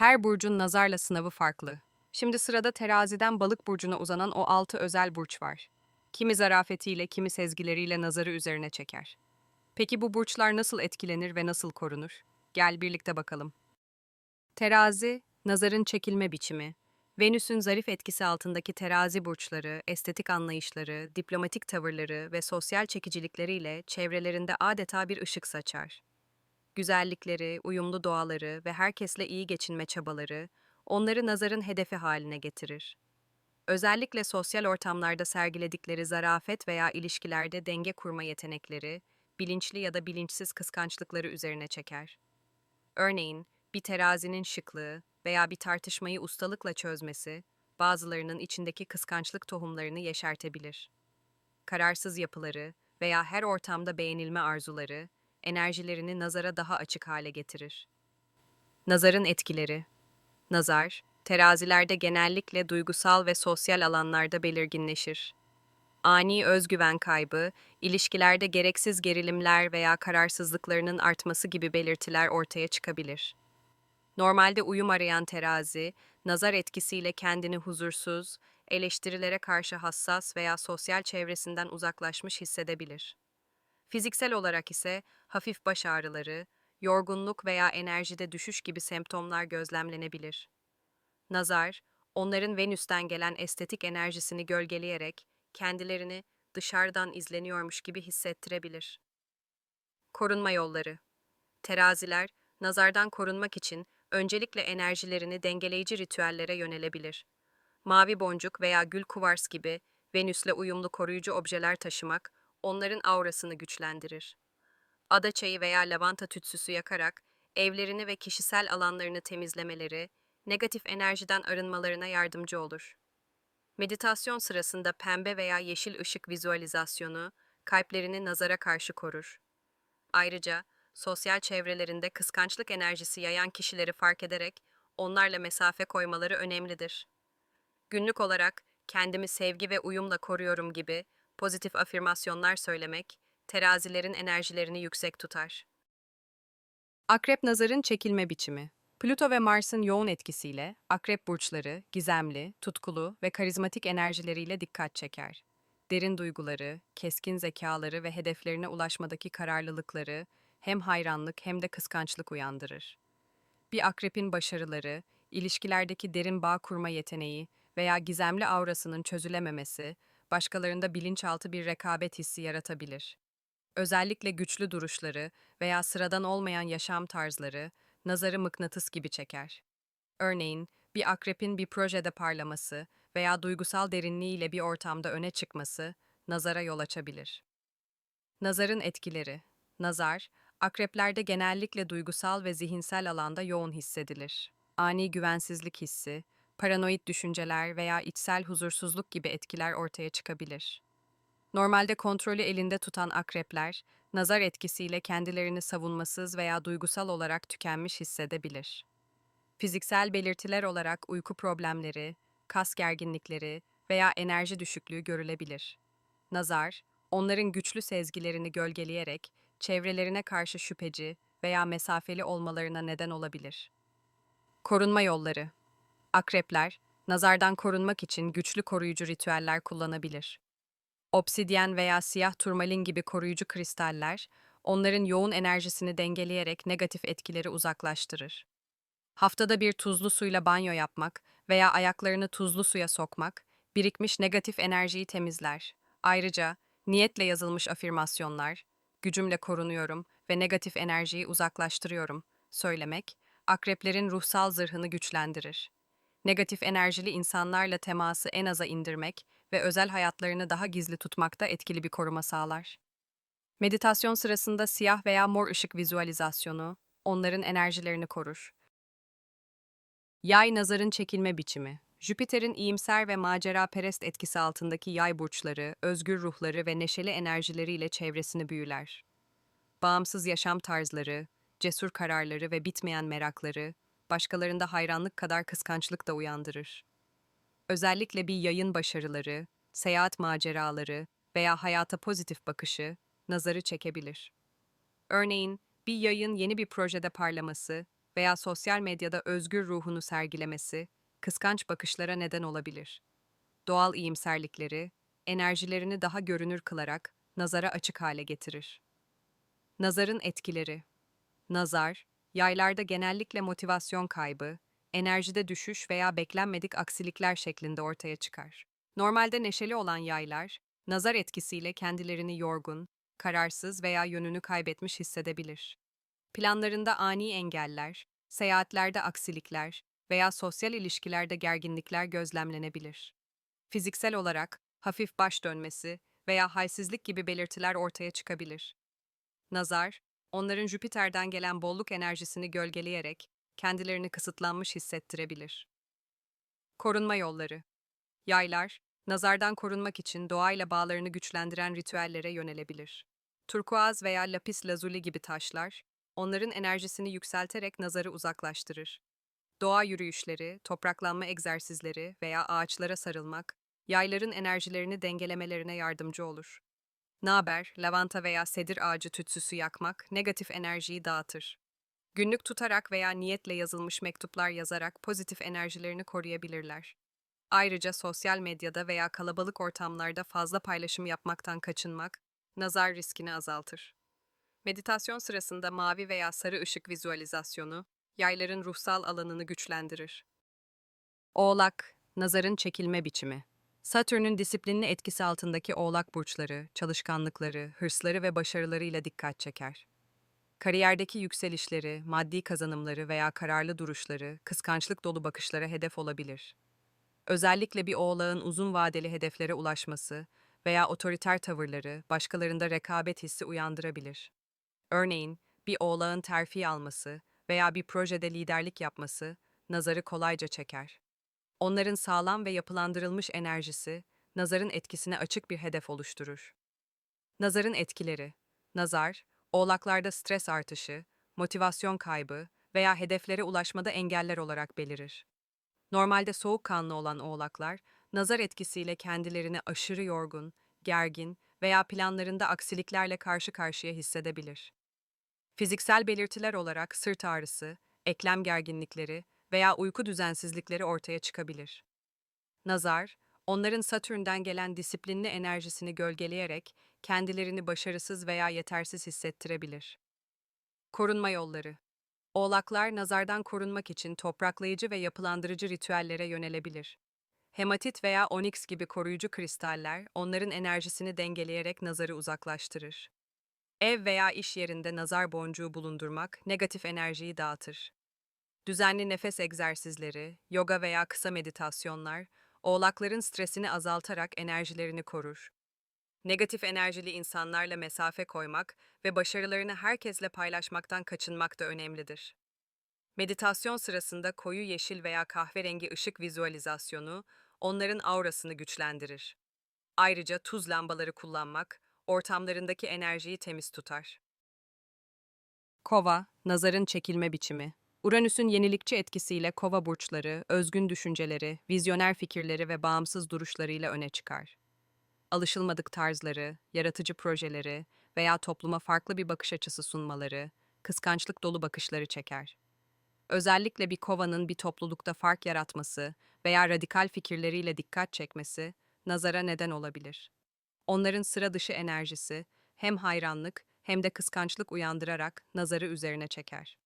Her burcun nazarla sınavı farklı. Şimdi sırada teraziden balık burcuna uzanan o altı özel burç var. Kimi zarafetiyle, kimi sezgileriyle nazarı üzerine çeker. Peki bu burçlar nasıl etkilenir ve nasıl korunur? Gel birlikte bakalım. Terazi, nazarın çekilme biçimi. Venüs'ün zarif etkisi altındaki terazi burçları, estetik anlayışları, diplomatik tavırları ve sosyal çekicilikleriyle çevrelerinde adeta bir ışık saçar. Güzellikleri, uyumlu doğaları ve herkesle iyi geçinme çabaları onları nazarın hedefi haline getirir. Özellikle sosyal ortamlarda sergiledikleri zarafet veya ilişkilerde denge kurma yetenekleri, bilinçli ya da bilinçsiz kıskançlıkları üzerine çeker. Örneğin, bir terazinin şıklığı veya bir tartışmayı ustalıkla çözmesi, bazılarının içindeki kıskançlık tohumlarını yeşertebilir. Kararsız yapıları veya her ortamda beğenilme arzuları, enerjilerini nazara daha açık hale getirir. Nazarın etkileri Nazar, terazilerde genellikle duygusal ve sosyal alanlarda belirginleşir. Ani özgüven kaybı, ilişkilerde gereksiz gerilimler veya kararsızlıklarının artması gibi belirtiler ortaya çıkabilir. Normalde uyum arayan terazi, nazar etkisiyle kendini huzursuz, eleştirilere karşı hassas veya sosyal çevresinden uzaklaşmış hissedebilir. Fiziksel olarak ise hafif baş ağrıları, yorgunluk veya enerjide düşüş gibi semptomlar gözlemlenebilir. Nazar, onların Venüs'ten gelen estetik enerjisini gölgeleyerek kendilerini dışarıdan izleniyormuş gibi hissettirebilir. Korunma yolları Teraziler, nazardan korunmak için öncelikle enerjilerini dengeleyici ritüellere yönelebilir. Mavi boncuk veya gül kuvars gibi Venüs'le uyumlu koruyucu objeler taşımak, onların aurasını güçlendirir. Ada çayı veya lavanta tütsüsü yakarak evlerini ve kişisel alanlarını temizlemeleri, negatif enerjiden arınmalarına yardımcı olur. Meditasyon sırasında pembe veya yeşil ışık vizualizasyonu kalplerini nazara karşı korur. Ayrıca sosyal çevrelerinde kıskançlık enerjisi yayan kişileri fark ederek onlarla mesafe koymaları önemlidir. Günlük olarak kendimi sevgi ve uyumla koruyorum gibi pozitif afirmasyonlar söylemek terazilerin enerjilerini yüksek tutar. Akrep nazarın çekilme biçimi Plüto ve Mars'ın yoğun etkisiyle akrep burçları gizemli, tutkulu ve karizmatik enerjileriyle dikkat çeker. Derin duyguları, keskin zekaları ve hedeflerine ulaşmadaki kararlılıkları hem hayranlık hem de kıskançlık uyandırır. Bir akrepin başarıları, ilişkilerdeki derin bağ kurma yeteneği veya gizemli aurasının çözülememesi, başkalarında bilinçaltı bir rekabet hissi yaratabilir. Özellikle güçlü duruşları veya sıradan olmayan yaşam tarzları, nazarı mıknatıs gibi çeker. Örneğin, bir akrepin bir projede parlaması veya duygusal derinliğiyle bir ortamda öne çıkması, nazara yol açabilir. Nazarın etkileri Nazar, akreplerde genellikle duygusal ve zihinsel alanda yoğun hissedilir. Ani güvensizlik hissi, paranoid düşünceler veya içsel huzursuzluk gibi etkiler ortaya çıkabilir. Normalde kontrolü elinde tutan akrepler, nazar etkisiyle kendilerini savunmasız veya duygusal olarak tükenmiş hissedebilir. Fiziksel belirtiler olarak uyku problemleri, kas gerginlikleri veya enerji düşüklüğü görülebilir. Nazar, onların güçlü sezgilerini gölgeleyerek çevrelerine karşı şüpheci veya mesafeli olmalarına neden olabilir. Korunma yolları Akrepler, nazardan korunmak için güçlü koruyucu ritüeller kullanabilir. Obsidyen veya siyah turmalin gibi koruyucu kristaller, onların yoğun enerjisini dengeleyerek negatif etkileri uzaklaştırır. Haftada bir tuzlu suyla banyo yapmak veya ayaklarını tuzlu suya sokmak, birikmiş negatif enerjiyi temizler. Ayrıca, niyetle yazılmış afirmasyonlar, gücümle korunuyorum ve negatif enerjiyi uzaklaştırıyorum, söylemek, akreplerin ruhsal zırhını güçlendirir. Negatif enerjili insanlarla teması en aza indirmek ve özel hayatlarını daha gizli tutmakta etkili bir koruma sağlar. Meditasyon sırasında siyah veya mor ışık vizualizasyonu, onların enerjilerini korur. Yay nazarın çekilme biçimi Jüpiter'in iyimser ve macera perest etkisi altındaki yay burçları, özgür ruhları ve neşeli enerjileriyle çevresini büyüler. Bağımsız yaşam tarzları, cesur kararları ve bitmeyen merakları, başkalarında hayranlık kadar kıskançlık da uyandırır. Özellikle bir yayın başarıları, seyahat maceraları veya hayata pozitif bakışı nazarı çekebilir. Örneğin, bir yayın yeni bir projede parlaması veya sosyal medyada özgür ruhunu sergilemesi, kıskanç bakışlara neden olabilir. Doğal iyimserlikleri, enerjilerini daha görünür kılarak nazara açık hale getirir. Nazarın etkileri Nazar, yaylarda genellikle motivasyon kaybı, enerjide düşüş veya beklenmedik aksilikler şeklinde ortaya çıkar. Normalde neşeli olan yaylar, nazar etkisiyle kendilerini yorgun, kararsız veya yönünü kaybetmiş hissedebilir. Planlarında ani engeller, seyahatlerde aksilikler veya sosyal ilişkilerde gerginlikler gözlemlenebilir. Fiziksel olarak hafif baş dönmesi veya halsizlik gibi belirtiler ortaya çıkabilir. Nazar, onların Jüpiter'den gelen bolluk enerjisini gölgeleyerek kendilerini kısıtlanmış hissettirebilir. Korunma yolları Yaylar, nazardan korunmak için doğayla bağlarını güçlendiren ritüellere yönelebilir. Turkuaz veya lapis lazuli gibi taşlar, onların enerjisini yükselterek nazarı uzaklaştırır. Doğa yürüyüşleri, topraklanma egzersizleri veya ağaçlara sarılmak, yayların enerjilerini dengelemelerine yardımcı olur. Naber, lavanta veya sedir ağacı tütsüsü yakmak negatif enerjiyi dağıtır. Günlük tutarak veya niyetle yazılmış mektuplar yazarak pozitif enerjilerini koruyabilirler. Ayrıca sosyal medyada veya kalabalık ortamlarda fazla paylaşım yapmaktan kaçınmak, nazar riskini azaltır. Meditasyon sırasında mavi veya sarı ışık vizualizasyonu, yayların ruhsal alanını güçlendirir. Oğlak, nazarın çekilme biçimi. Satürn'ün disiplinli etkisi altındaki oğlak burçları, çalışkanlıkları, hırsları ve başarılarıyla dikkat çeker. Kariyerdeki yükselişleri, maddi kazanımları veya kararlı duruşları, kıskançlık dolu bakışlara hedef olabilir. Özellikle bir oğlağın uzun vadeli hedeflere ulaşması veya otoriter tavırları başkalarında rekabet hissi uyandırabilir. Örneğin, bir oğlağın terfi alması veya bir projede liderlik yapması nazarı kolayca çeker. Onların sağlam ve yapılandırılmış enerjisi, nazarın etkisine açık bir hedef oluşturur. Nazarın etkileri Nazar, oğlaklarda stres artışı, motivasyon kaybı veya hedeflere ulaşmada engeller olarak belirir. Normalde soğukkanlı olan oğlaklar, nazar etkisiyle kendilerini aşırı yorgun, gergin veya planlarında aksiliklerle karşı karşıya hissedebilir. Fiziksel belirtiler olarak sırt ağrısı, eklem gerginlikleri veya uyku düzensizlikleri ortaya çıkabilir. Nazar, onların Satürn'den gelen disiplinli enerjisini gölgeleyerek kendilerini başarısız veya yetersiz hissettirebilir. Korunma yolları Oğlaklar nazardan korunmak için topraklayıcı ve yapılandırıcı ritüellere yönelebilir. Hematit veya onyx gibi koruyucu kristaller onların enerjisini dengeleyerek nazarı uzaklaştırır. Ev veya iş yerinde nazar boncuğu bulundurmak negatif enerjiyi dağıtır. Düzenli nefes egzersizleri, yoga veya kısa meditasyonlar, oğlakların stresini azaltarak enerjilerini korur. Negatif enerjili insanlarla mesafe koymak ve başarılarını herkesle paylaşmaktan kaçınmak da önemlidir. Meditasyon sırasında koyu yeşil veya kahverengi ışık vizualizasyonu onların aurasını güçlendirir. Ayrıca tuz lambaları kullanmak ortamlarındaki enerjiyi temiz tutar. Kova, nazarın çekilme biçimi. Uranüs'ün yenilikçi etkisiyle kova burçları, özgün düşünceleri, vizyoner fikirleri ve bağımsız duruşlarıyla öne çıkar. Alışılmadık tarzları, yaratıcı projeleri veya topluma farklı bir bakış açısı sunmaları, kıskançlık dolu bakışları çeker. Özellikle bir kovanın bir toplulukta fark yaratması veya radikal fikirleriyle dikkat çekmesi, nazara neden olabilir. Onların sıra dışı enerjisi hem hayranlık hem de kıskançlık uyandırarak nazarı üzerine çeker.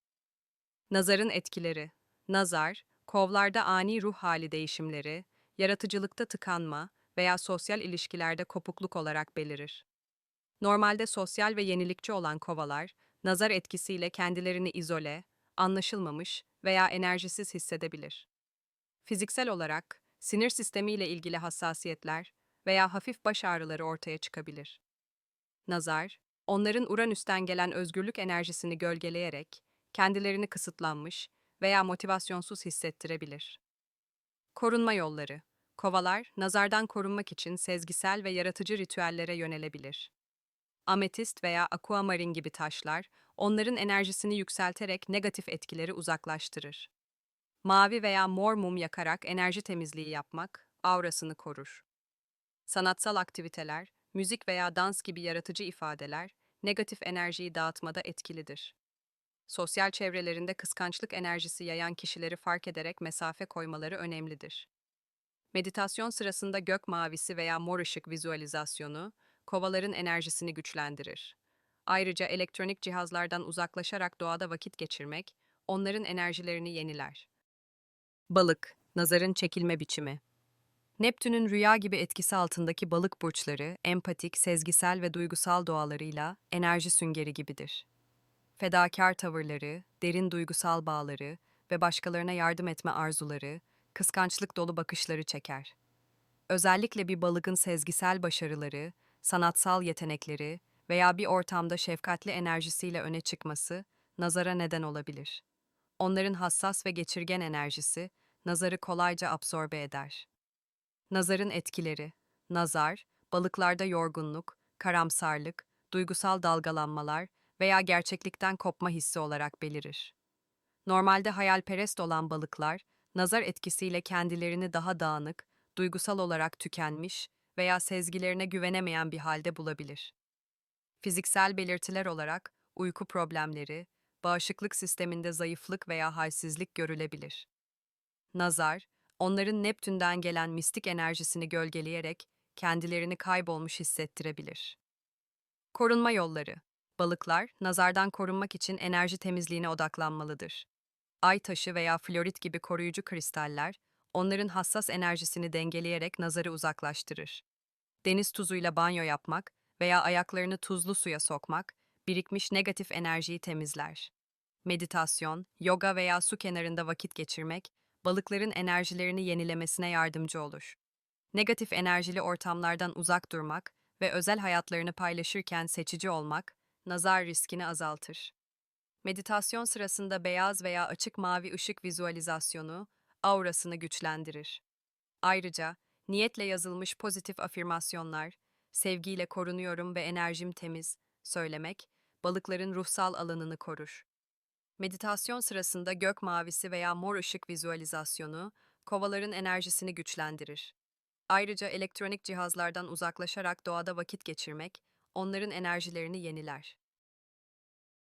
Nazarın etkileri Nazar, kovlarda ani ruh hali değişimleri, yaratıcılıkta tıkanma veya sosyal ilişkilerde kopukluk olarak belirir. Normalde sosyal ve yenilikçi olan kovalar, nazar etkisiyle kendilerini izole, anlaşılmamış veya enerjisiz hissedebilir. Fiziksel olarak, sinir sistemiyle ilgili hassasiyetler veya hafif baş ağrıları ortaya çıkabilir. Nazar, onların Uranüs'ten gelen özgürlük enerjisini gölgeleyerek kendilerini kısıtlanmış veya motivasyonsuz hissettirebilir. Korunma yolları Kovalar, nazardan korunmak için sezgisel ve yaratıcı ritüellere yönelebilir. Ametist veya aquamarin gibi taşlar, onların enerjisini yükselterek negatif etkileri uzaklaştırır. Mavi veya mor mum yakarak enerji temizliği yapmak, aurasını korur. Sanatsal aktiviteler, müzik veya dans gibi yaratıcı ifadeler, negatif enerjiyi dağıtmada etkilidir. Sosyal çevrelerinde kıskançlık enerjisi yayan kişileri fark ederek mesafe koymaları önemlidir. Meditasyon sırasında gök mavisi veya mor ışık vizualizasyonu, kovaların enerjisini güçlendirir. Ayrıca elektronik cihazlardan uzaklaşarak doğada vakit geçirmek, onların enerjilerini yeniler. Balık, nazarın çekilme biçimi. Neptün'ün rüya gibi etkisi altındaki balık burçları, empatik, sezgisel ve duygusal doğalarıyla enerji süngeri gibidir. Fedakar tavırları, derin duygusal bağları ve başkalarına yardım etme arzuları, kıskançlık dolu bakışları çeker. Özellikle bir balığın sezgisel başarıları, sanatsal yetenekleri veya bir ortamda şefkatli enerjisiyle öne çıkması nazara neden olabilir. Onların hassas ve geçirgen enerjisi nazarı kolayca absorbe eder. Nazarın etkileri. Nazar, balıklarda yorgunluk, karamsarlık, duygusal dalgalanmalar veya gerçeklikten kopma hissi olarak belirir. Normalde hayalperest olan balıklar, nazar etkisiyle kendilerini daha dağınık, duygusal olarak tükenmiş veya sezgilerine güvenemeyen bir halde bulabilir. Fiziksel belirtiler olarak uyku problemleri, bağışıklık sisteminde zayıflık veya halsizlik görülebilir. Nazar, onların Neptün'den gelen mistik enerjisini gölgeleyerek kendilerini kaybolmuş hissettirebilir. Korunma yolları. Balıklar, nazardan korunmak için enerji temizliğine odaklanmalıdır. Ay taşı veya florit gibi koruyucu kristaller, onların hassas enerjisini dengeleyerek nazarı uzaklaştırır. Deniz tuzuyla banyo yapmak veya ayaklarını tuzlu suya sokmak, birikmiş negatif enerjiyi temizler. Meditasyon, yoga veya su kenarında vakit geçirmek, balıkların enerjilerini yenilemesine yardımcı olur. Negatif enerjili ortamlardan uzak durmak ve özel hayatlarını paylaşırken seçici olmak, nazar riskini azaltır. Meditasyon sırasında beyaz veya açık mavi ışık vizualizasyonu, aurasını güçlendirir. Ayrıca, niyetle yazılmış pozitif afirmasyonlar, sevgiyle korunuyorum ve enerjim temiz, söylemek, balıkların ruhsal alanını korur. Meditasyon sırasında gök mavisi veya mor ışık vizualizasyonu, kovaların enerjisini güçlendirir. Ayrıca elektronik cihazlardan uzaklaşarak doğada vakit geçirmek, onların enerjilerini yeniler.